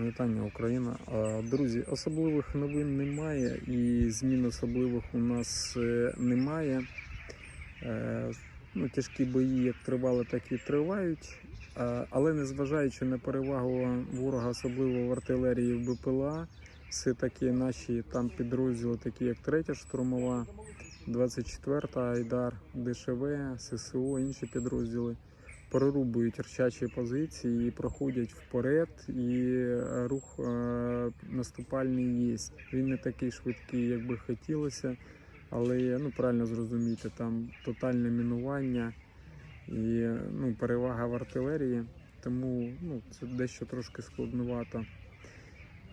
Вітання Україна. Друзі, особливих новин немає і змін особливих у нас е, немає. Е, Ну, тяжкі бої як тривали, так і тривають. Але незважаючи на перевагу ворога, особливо в артилерії в БПЛА, все таки наші там підрозділи, такі як 3 штурмова, 24-та Айдар, ДШВ, ССО, інші підрозділи перерубують рчачі позиції і проходять вперед, і е, рух е, наступальний є. Він не такий швидкий, як би хотілося, але ну, правильно зрозуміти, там тотальне мінування і ну, перевага в артилерії, тому ну, це дещо трошки складновато.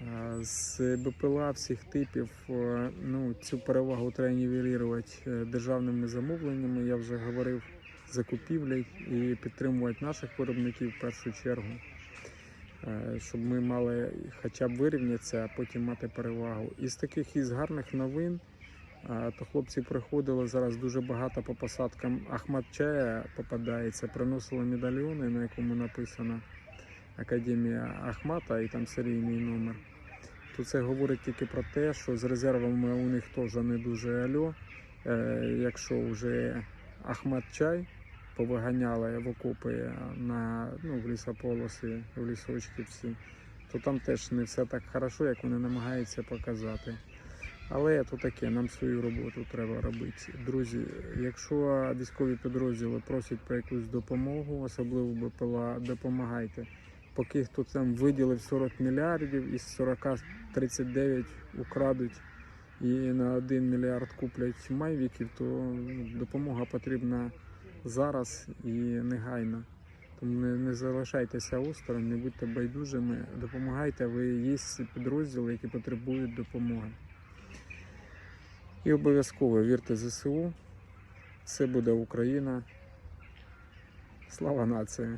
Е, З БПЛА всіх типів е, ну, цю перевагу треба нівелірувати е, державними замовленнями, я вже говорив закупівлей і підтримувати наших виробників в першу чергу, щоб ми мали хоча б вирівнятися, а потім мати перевагу. Із таких із гарних новин, то хлопці приходили зараз дуже багато по посадкам Ахмат Чая попадається, приносили медальйони, на якому написано Академія Ахмата і там серійний номер. То це говорить тільки про те, що з резервами у них теж не дуже альо. Е, якщо вже Ахмат Чай повиганяли в окопи на ну, в лісополоси, в лісочки всі, то там теж не все так хорошо, як вони намагаються показати. Але то таке, нам свою роботу треба робити. Друзі, якщо військові підрозділи просять про якусь допомогу, особливо БПЛА, допомагайте. Поки хто там виділив 40 мільярдів, із 40 39 украдуть і на 1 мільярд куплять майвіків, то ну, допомога потрібна зараз і негайно. Тому не, не залишайтеся осторонь, не будьте байдужими, допомагайте, ви є підрозділи, які потребують допомоги. І обов'язково вірте ЗСУ, все буде Україна. Слава нації!